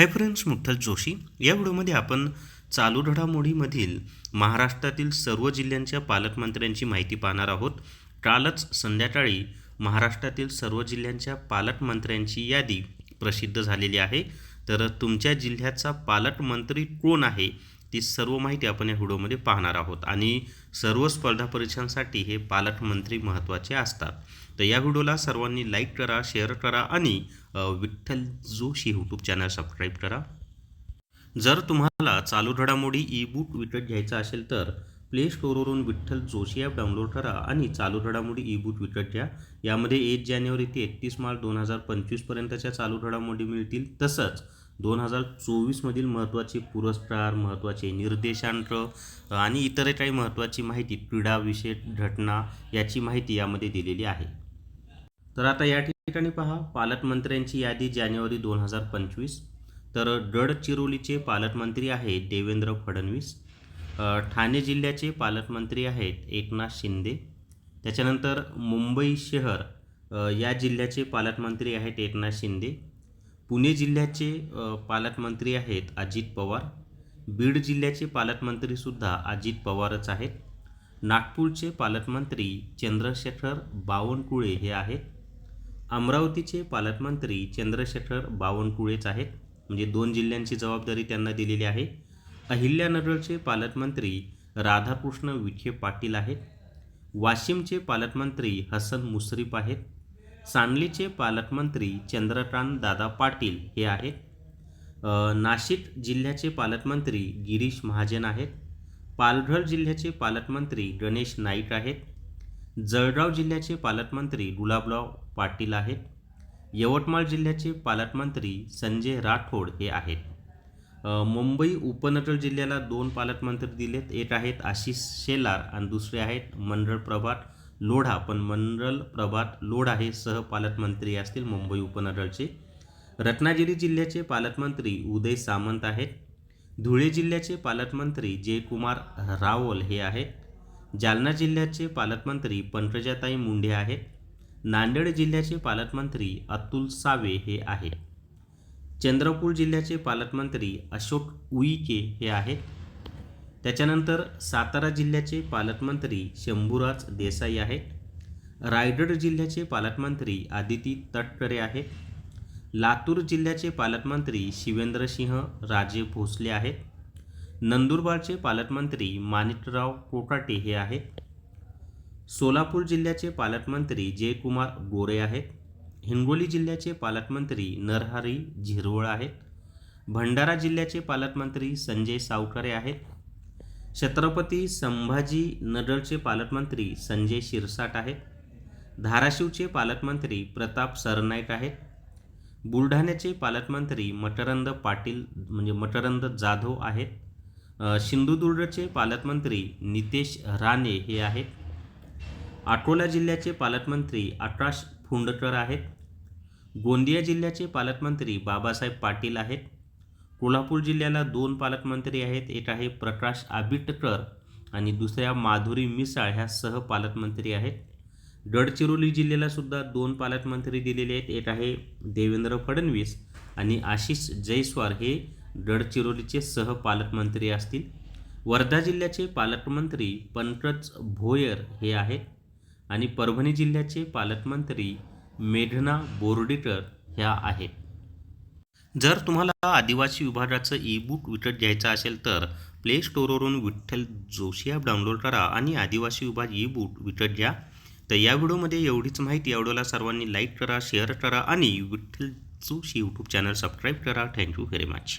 Hi friends मुठ्ठल Joshi या व्हिडिओमध्ये आपण चालू घडामोडीमधील महाराष्ट्रातील सर्व जिल्ह्यांच्या पालकमंत्र्यांची माहिती पाहणार आहोत. कालच संध्याकाळी महाराष्ट्रातील सर्व जिल्ह्यांच्या पालकमंत्र्यांची यादी प्रसिद्ध झालेली आहे. तर तुमच्या जिल्ह्याचा पालकमंत्री कोण आहे? ती सर्व माहिती आपण या व्हिडिओमध्ये पाहणार आहोत. आणि सर्व स्पर्धा परीक्षांसाठी हे पालकमंत्री महत्त्वाचे असतात. तर या व्हिडिओला सर्वांनी लाईक करा शेअर करा आणि Vitthal Joshi YouTube channel subscribe करा. जर तुम्हाला चालू घडामोडी ई बुक विकत घ्यायचा असेल तर प्ले स्टोरवरून विठ्ठल जोशी ॲप डाउनलोड करा आणि चालू घडामोडी ई बुक विकत घ्या. यामध्ये एक जानेवारी ते एकतीस मार्च दोन हजार पंचवीसपर्यंतच्या चालू घडामोडी मिळतील. तसंच दोन हजार चोवीसमधील महत्त्वाचे पुरस्कार महत्त्वाचे निर्देशांक आणि इतर काही महत्त्वाची माहिती क्रीडाविषयक घटना याची माहिती यामध्ये दिलेली आहे. तर आता या ठिकाणी पहा पालकमंत्र्यांची यादी जानेवारी दोन हजार पंचवीस. तर गडचिरोलीचे पालकमंत्री आहेत देवेंद्र फडणवीस. ठाणे जिल्ह्याचे पालकमंत्री आहेत एकनाथ शिंदे. त्याच्यानंतर मुंबई शहर या जिल्ह्याचे पालकमंत्री आहेत एकनाथ शिंदे. पुणे जिल्ह्याचे पालकमंत्री आहेत अजित पवार. बीड जिल्ह्याचे पालकमंत्रीसुद्धा अजित पवारच आहेत. नागपूरचे पालकमंत्री चंद्रशेखर बावनकुळे हे आहेत. अमरावतीचे पालकमंत्री चंद्रशेखर बावनकुळेच आहेत. म्हणजे दोन जिल्ह्यांची जबाबदारी त्यांना दिलेली आहे. अहिल्यानगरचे पालकमंत्री राधाकृष्ण विखे पाटील आहेत. वाशिमचे पालकमंत्री हसन मुश्रीफ आहेत. सांगलीचे पालकमंत्री चंद्रकांत दादा पाटील हे आहेत. नाशिक जिल्ह्याचे पालकमंत्री गिरीश महाजन आहेत. पालघर जिल्ह्याचे पालकमंत्री गणेश नाईक आहेत. जळगाव जिल्ह्याचे पालकमंत्री गुलाबराव पाटील आहेत. यवतमाळ जिल्ह्याचे पालकमंत्री संजय राठोड हे आहेत. मुंबई उपनगर जिल्ह्याला दोन पालकमंत्री दिलेत. एक आहेत आशिष शेलार आणि दुसरे आहेत मंडळ प्रभात लोढा पण मंडल प्रभात लोढा हे सहपालकमंत्री असतील मुंबई उपनगरचे. रत्नागिरी जिल्ह्याचे पालकमंत्री उदय सामंत आहेत. धुळे जिल्ह्याचे पालकमंत्री जयकुमार रावल हे आहेत. जालना जिल्ह्याचे पालकमंत्री पंकजाताई मुंडे आहेत. नांदेड जिल्ह्याचे पालकमंत्री अतुल सावे हे आहेत. चंद्रपूर जिल्ह्याचे पालकमंत्री अशोक उईके हे आहेत. त्याच्यानंतर सातारा जिल्ह्याचे पालकमंत्री शंभूराज देसाई आहेत. रायगड जिल्ह्याचे पालकमंत्री आदिती तटकरे आहेत. लातूर जिल्ह्याचे पालकमंत्री शिवेंद्रसिंह राजे भोसले आहेत. नंदुरबारचे पालकमंत्री माणिकराव कोकाटे हे आहेत. सोलापूर जिल्ह्याचे पालकमंत्री जयकुमार गोरे आहेत. हिंगोली जिल्ह्याचे पालकमंत्री नरहरी झिरवळ आहेत. भंडारा जिल्ह्याचे पालकमंत्री संजय सावकारे आहेत. छत्रपती संभाजी नगरचे पालकमंत्री संजय शिरसाट आहेत. धाराशिवचे पालकमंत्री प्रताप सरनाईक आहेत. बुलढाण्याचे पालकमंत्री मटरंद पाटील म्हणजे मटरंद जाधव आहेत. सिंधुदुर्गचे पालकमंत्री नितेश राणे हे आहेत. अकोला जिल्ह्याचे पालकमंत्री आकाश फुंडकर आहेत. गोंदिया जिल्ह्याचे पालकमंत्री बाबासाहेब पाटील आहेत. कोल्हापूर जिल्ह्याला दोन पालकमंत्री आहेत. एक आहे प्रकाश आबिटकर आणि दुसऱ्या माधुरी मिसाळ ह्या सह पालकमंत्री आहेत. गडचिरोली जिल्ह्याला सुद्धा दोन पालकमंत्री दिलेले आहेत. एक आहे देवेंद्र फडणवीस आणि आशिष जयस्वार हे गडचिरोलीचे सह पालकमंत्री असतील. वर्धा जिल्ह्याचे पालकमंत्री पंकज भोयर हे आहेत. आणि परभणी जिल्ह्याचे पालकमंत्री मेघना बोर्डीकर ह्या आहेत. जर तुम्हाला आदिवासी विभागाचं ई बुक विकत घ्यायचं असेल तर प्ले स्टोअरवरून विठ्ठल जोशी ॲप डाउनलोड करा आणि आदिवासी विभाग ई बुक विकत घ्या. तर या व्हिडिओमध्ये एवढीच माहिती. या सर्वांनी लाईक करा शेअर करा आणि Vitthal Joshi YouTube channel subscribe करा. Thank you very much